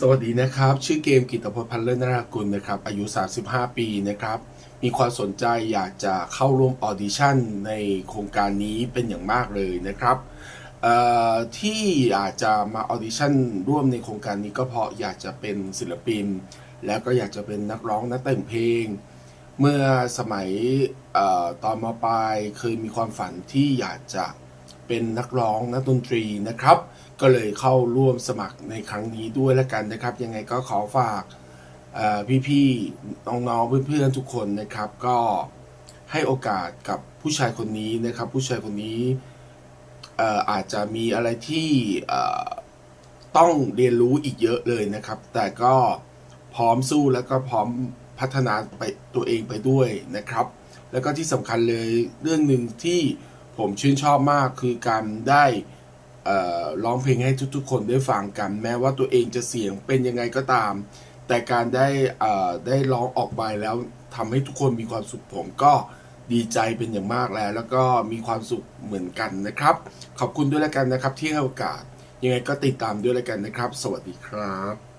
สวัสดีนะครับ ชื่อเกมกิตพลพันธ์เลิศนากุลนะครับ อายุ 35 ปีนะครับ มีความสนใจอยากจะเข้าร่วมออดิชั่นในโครงการนี้เป็นอย่างมากเลยนะครับที่อยากจะมาออดิชั่นร่วมในโครงการนี้ก็เพราะอยากจะเป็นศิลปิน แล้วก็อยากจะเป็นนักร้องนักแต่งเพลง เมื่อสมัยอตอนมปลายเคยมีความฝันที่อยากจะ เป็นนักร้องนักดนตรีนะครับ ก็เลยเข้าร่วมสมัครในครั้งนี้ด้วยแล้วกันนะครับ ยังไงก็ขอฝากพี่ๆน้องๆเพื่อนๆทุกคนนะครับ ก็ให้โอกาสกับผู้ชายคนนี้นะครับ ผู้ชายคนนี้อาจจะมีอะไรที่ต้องเรียนรู้อีกเยอะเลยนะครับ แต่ก็พร้อมสู้แล้วก็พร้อมพัฒนาไปตัวเองไปด้วยนะครับ แล้วก็ที่สำคัญเลยเรื่องหนึ่งที่ ผมชื่นชอบมากคือการได้ร้องเพลงให้ทุกๆ คนได้ฟังกัน แม้ว่าตัวเองจะเสียงเป็นยังไงก็ตาม แต่การได้ได้ร้องออกไปแล้วทำให้ทุกคนมีความสุขผมก็ดีใจเป็นอย่างมากแล้ว แล้วก็มีความสุขเหมือนกันนะครับ ขอบคุณด้วยแล้วกันนะครับที่ให้โอกาส ยังไงก็ติดตามด้วยแล้วกันนะครับ สวัสดีครับ